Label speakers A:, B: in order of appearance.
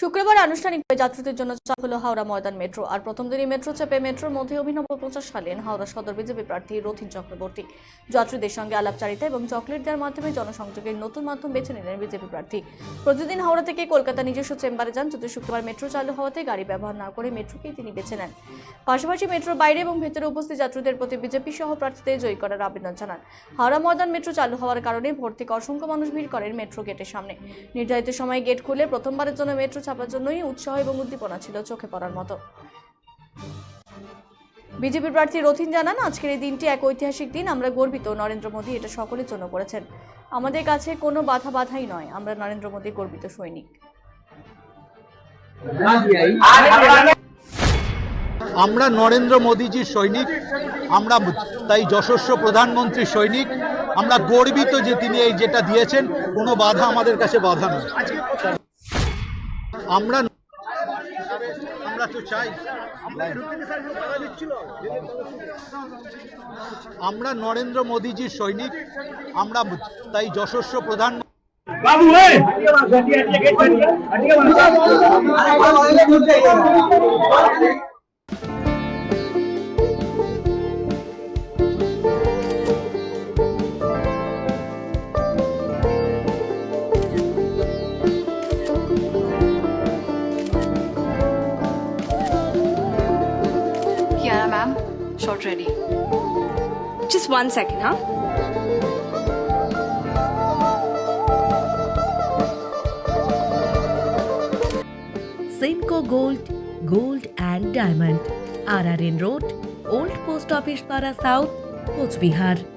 A: শুক্রবার আনুষ্ঠানিকভাবে যাত্রীদের জন্য চাপ হলো হাওড়া ময়দান মেট্রো। আর প্রথম দিনই মেট্রো চেপে মেট্রোর মধ্যে অভিনব প্রচার সারলেন হাওড়া সদর বিজেপি প্রার্থী রথিন চক্রবর্তী। যাত্রীদের সঙ্গে আলাপচারিতা এবং চকলেট দেওয়ার মাধ্যমে জনসংযোগের নতুন মাধ্যম বেছে নিলেন বিজেপি প্রার্থী। প্রতিদিন হাওড়া থেকে কলকাতা নিজস্ব চেম্বারে যান যদি শুক্রবার মেট্রো চালু হওয়াতে গাড়ি ব্যবহার না করে মেট্রোকেই তিনি বেছে নেন। পাশাপাশি মেট্রোর বাইরে এবং ভেতরে উপস্থিত যাত্রীদের প্রতি বিজেপি সহ প্রার্থীদের জয়ী করার আবেদন জানান। হাওড়া ময়দান মেট্রো চালু হওয়ার কারণে ভোর থেকে অসংখ্য মানুষ ভিড় করেন মেট্রো গেটের সামনে। নির্ধারিত সময়ে গেট খুলে প্রথমবারের জন্য মেট্রো ছাপার জন্যই উৎসাহ এবং উদ্দীপনা ছিল চোখে পড়ার মতো। বিজেপি প্রার্থী রথিন জানান, আজকের এই দিনটি এক ঐতিহাসিক দিন। আমরা গর্বিত নরেন্দ্র মোদী এটা সকলের জন্য করেছেন। আমাদের কাছে কোনো বাধা বাধাই নয়। আমরা নরেন্দ্র মোদী গর্বিত সৈনিক।
B: আমরা নরেন্দ্র মোদীজির সৈনিক। আমরা তাই যশস্ব প্রধানমন্ত্রী সৈনিক। আমরা গর্বিত যে তিনি এই যেটা দিয়েছেন, কোনো বাধা আমাদের কাছে বাধা নয়। আমরা আমরা তো চাই। আমরা নরেন্দ্র মোদীজির সৈনিক আমরা তাই যশস্ব প্রধান।
C: বাবু হয়ে lunch already.
D: Just one second, huh?
E: Simco Gold, Gold and Diamond. RRN Road, Old Post Office Para South, Coach Bihar.